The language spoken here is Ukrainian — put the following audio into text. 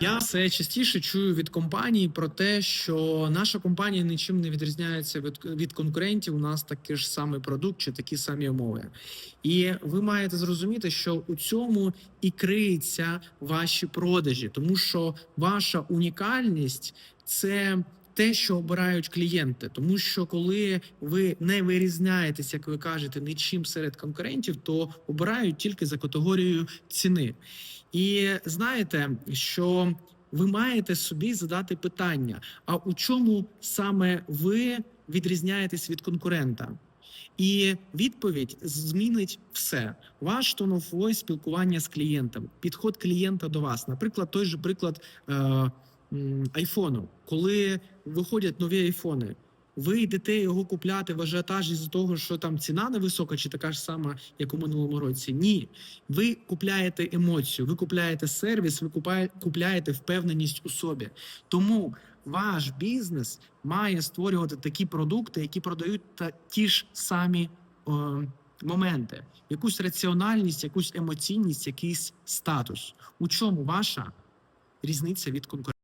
Я все частіше чую від компаній про те, що наша компанія нічим не відрізняється від, від конкурентів. У нас такий ж самий продукт чи такі самі умови. І ви маєте зрозуміти, що у цьому і криються ваші продажі, тому що ваша унікальність це. Те, що обирають клієнти, тому що коли ви не вирізняєтесь, як ви кажете, нічим серед конкурентів, то обирають тільки за категорією ціни. І знаєте, що ви маєте собі задати питання: а у чому саме ви відрізняєтесь від конкурента? І відповідь змінить все. Ваш of спілкування з клієнтом, підход клієнта до вас. Наприклад, той же приклад е, айфону, коли виходять нові айфони. Ви йдете його купляти в ажіотажі з того, що там ціна невисока, чи така ж сама, як у минулому році. Ні, ви купляєте емоцію, ви купляєте сервіс, ви купляєте впевненість у собі. Тому ваш бізнес має створювати такі продукти, які продають та ті ж самі е, моменти, якусь раціональність, якусь емоційність, якийсь статус. У чому ваша різниця від конкурентів?